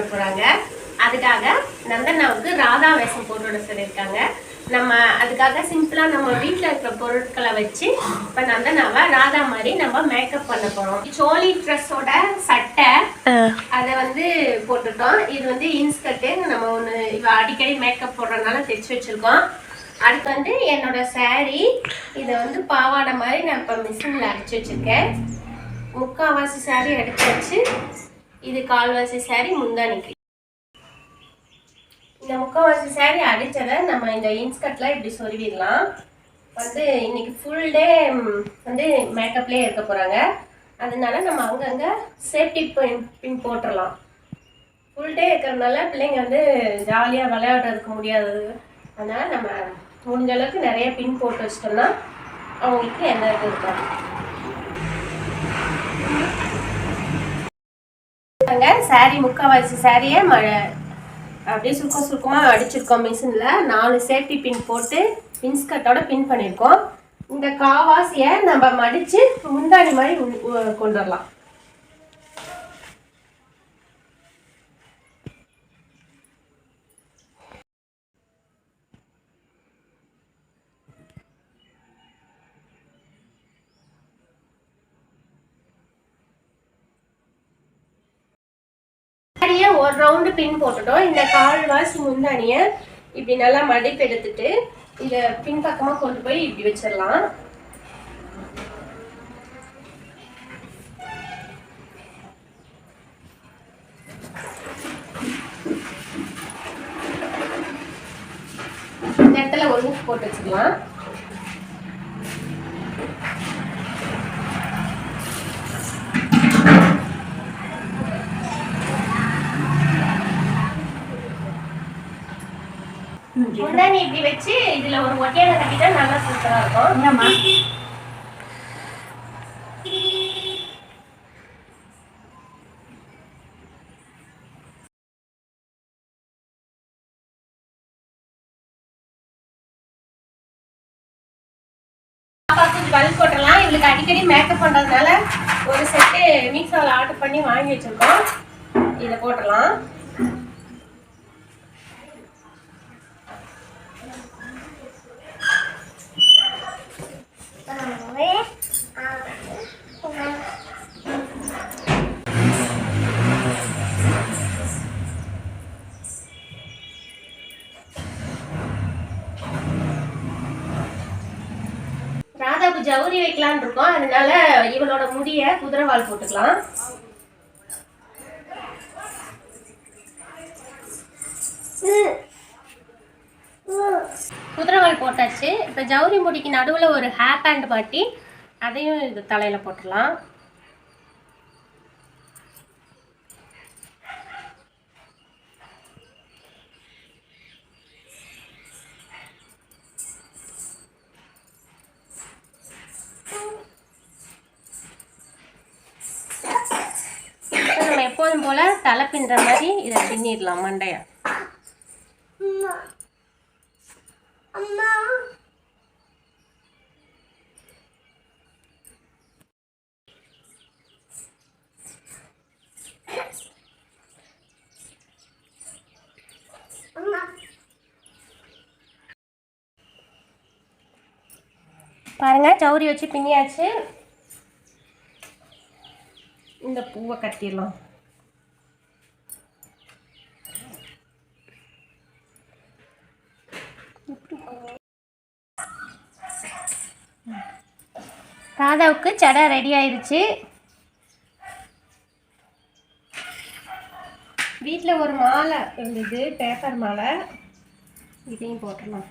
போறாங்க. அதுக்காக நந்தனாவுக்கு ராதா வேஷம் போட்டு விட சொல்லியிருக்காங்க. நம்ம அதுக்காக சிம்பிளா நம்ம வீட்ல இருக்கிற பொருட்களை வச்சு இப்ப நந்தனாவை ராதா மாதிரி நம்ம மேக்கப் பண்ண போறோம். சோலி ட்ரெஸ்ஸோட சட்டை அதை வந்து போட்டுட்டோம். இது வந்து இன்ஸ்கர்ட்டு. நம்ம ஒன்று இவ அடிக்கடி மேக்கப் போடுறதுனால தைச்சு வச்சிருக்கோம். அடுத்து வந்து என்னோட saree. இதை வந்து பாவாடை மாதிரி நான் இப்போ மிஷினில் அடிச்சு வச்சிருக்கேன். முக்கால்வாசி saree அடிச்சு வச்சு இது கால்வாசி saree முந்தானிக்கு. இந்த முக்கால்வாசி சாரி அடித்ததை நம்ம இந்த இன்ஸ்கர்ட்ல இப்படி சொருவிடலாம். வந்து இன்னைக்கு ஃபுல் டே வந்து மேக்கப்லேயே இருக்க போகிறாங்க அதனால நம்ம அங்கங்கே சேஃப்டி பின் பின் போட்டுடலாம் ஃபுல் டே இருக்கிறதுனால பிள்ளைங்க வந்து ஜாலியாக விளையாடுறதுக்கு முடியாது. அதனால் நம்ம முடிஞ்ச அளவுக்கு நிறைய பின் போட்டு வச்சிட்டோம்னா அவங்களுக்கு எந்த இது இருக்காது. பாருங்க saree முக்கால்வாசி சாரியை ம அப்படியே சுருக்கம் சுருக்கமாக அடிச்சிருக்கோம் மிஷினில் நாலு சேஃப்டி பின் போட்டு பின்ஸ்கட்டோட பின் பண்ணியிருக்கோம் இந்த காவாசியை நம்ம மடித்து முந்தாணி மாதிரி கொண்டு வரலாம். ஒரு ரவுண்டு பின் போட்டுட்டோம். இந்த கால்வாசி முந்தானிய இப்படி நல்லா மடிப்பு எடுத்துட்டு இதை பின் பக்கமாக கொண்டு போய் இப்படி வச்சிடலாம். இந்த இடத்துல ஒன்று போட்டு வச்சுக்கலாம். முந்தானி இப்படி வச்சு இதுல ஒரு ஒட்டியான கட்டிட்டா நல்லா சூப்பரா இருக்கும். என்னம்மா? போட்டுடலாம். இவளுக்கு அடிக்கடி மேக்கப் பண்றதுனால ஒரு செட்டு மீக்ஸாவில் ஆர்டர் பண்ணி வாங்கி வச்சிருக்கோம். இதை போட்டுடலாம். ராதாக்கு ஜவுரி வைக்கலாம்னு இருக்கோம். அதனால இவளோட முடிய குதிரவால் போட்டுக்கலாம். குதிரவால் போட்டாச்சு. இப்போ ஜவுரி முடிக்கு நடுவில் ஒரு ஹேர் பேண்ட் மாட்டி அதையும் இது தலையில் போட்டுடலாம். நம்ம எப்போதும் போல் தலை பின்னுற மாதிரி இதை பின்னிடலாம் மண்டையை. அம்மா. பாருங்க சௌரி வச்சு பின்னியாச்சு. இந்த பூவை கட்டிடலாம். ராதாவுக்கு சடை ரெடி ஆயிடுச்சு வீட்டில் ஒரு மாலை இருந்தது பேப்பர் மாலை. இதையும் போட்டுடலாம்.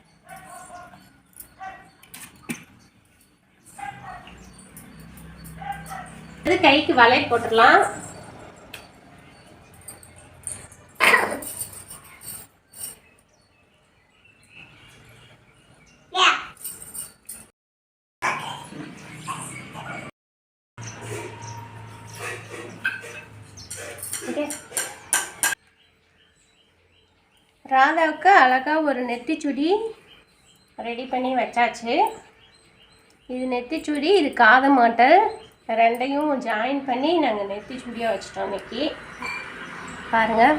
இது கைக்கு வளையல் போட்டுடலாம். ராதாவுக்கு அழகா ஒரு நெத்திச்சுடி ரெடி பண்ணி வச்சாச்சு. இது நெத்திச்சுடி இது காத மாட்டல். ரெண்டையும் ஜாயின் பண்ணி நாங்கள் நெத்திச்சுடியாக வச்சிட்டோம் இன்னைக்கு. பாருங்கள்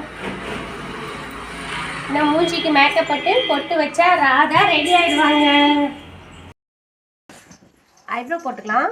நான் மூஞ்சிக்கு மேக்கப் போட்டு பொட்டு வச்சா ராதா ரெடி ஆயிடுவாங்க. ஐப்ரோ போட்டுக்கலாம்.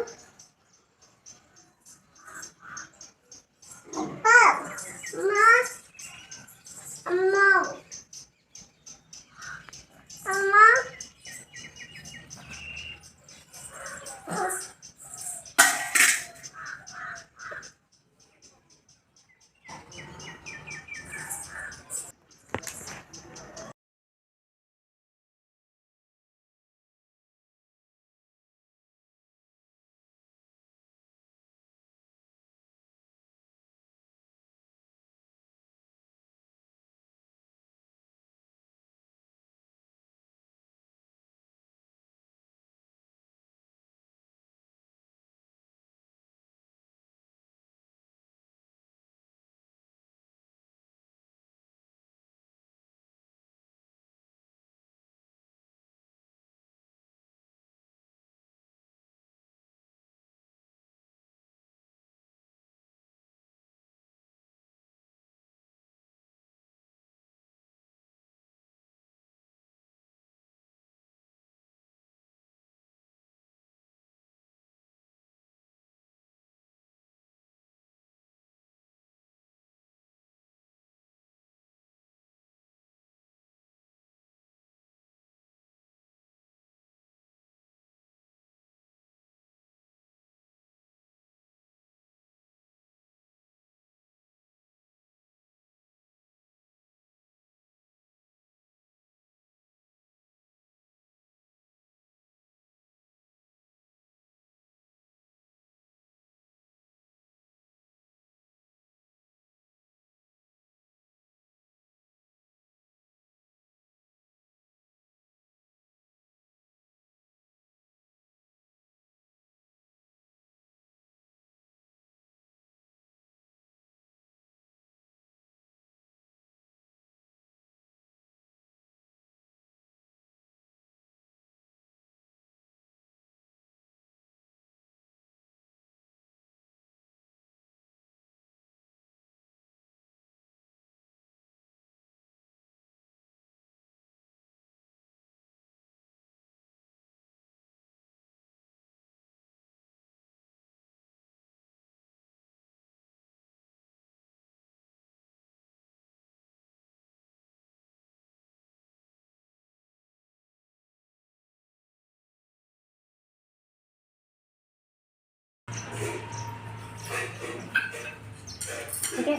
ஓகே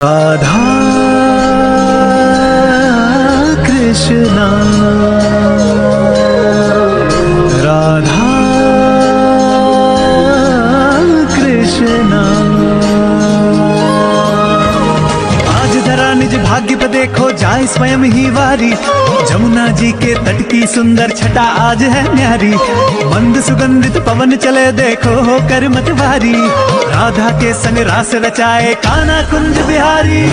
राधा कृष्णा। देखो, जाए स्वयं ही वारी। जमुना जी के तट की सुंदर छटा आज है न्यारी। मंद सुगंधित पवन चले देखो, हो कर मत भारी। राधा के संग रास रचाए काना कुंज बिहारी।